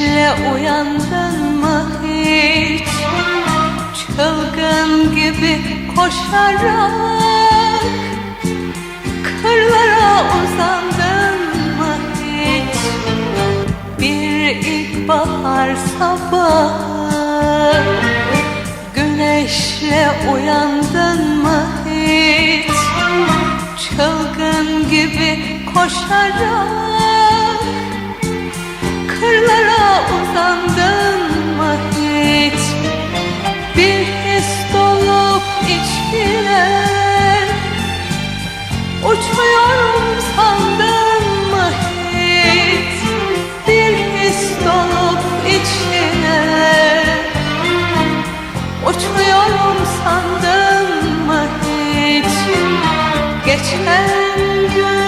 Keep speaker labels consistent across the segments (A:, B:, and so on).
A: uyandın mı hiç. Çılgın gibi koşarak Kırlara uzandın mı hiç. Bir ilkbahar sabahı Güneşle uyandın mı hiç. Çılgın gibi koşarak Kırlara uzandın mı hiç? Bir his dolup içine Uçuyorum sandın mı hiç? Bir his dolup içine Uçuyorum sandın mı hiç? Geçen günlere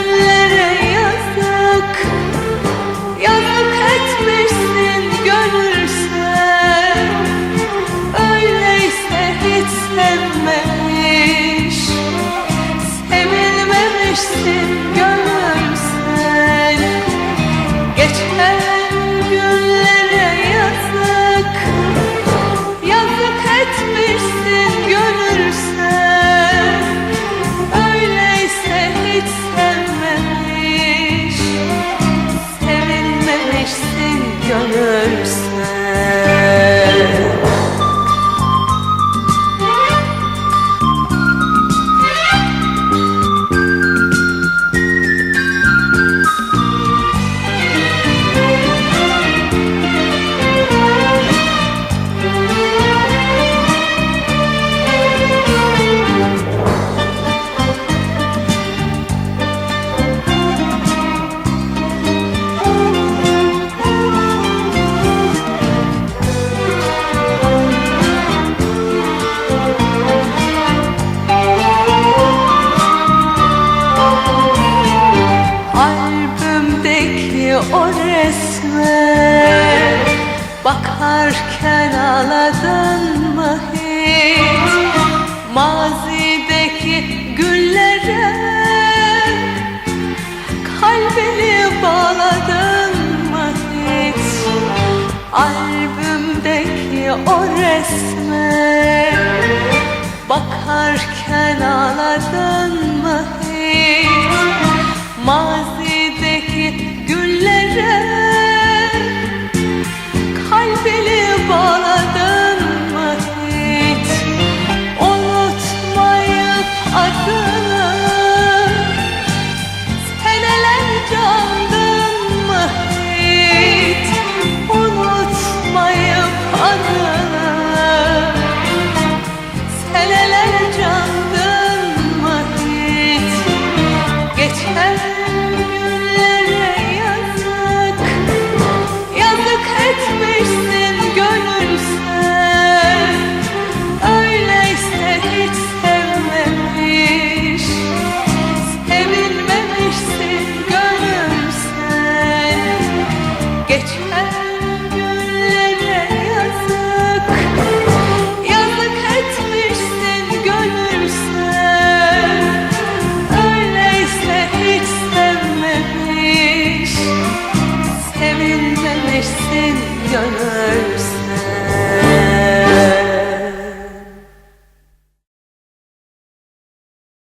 A: Gönülsen Albümdeki resme Bakarken ağladın mı hiç? Mazideki güllere Kalbini bağladın mı hiç? Albümdeki o resme Bakarken ağladın mı hiç? Mazideki güneşsin yanar.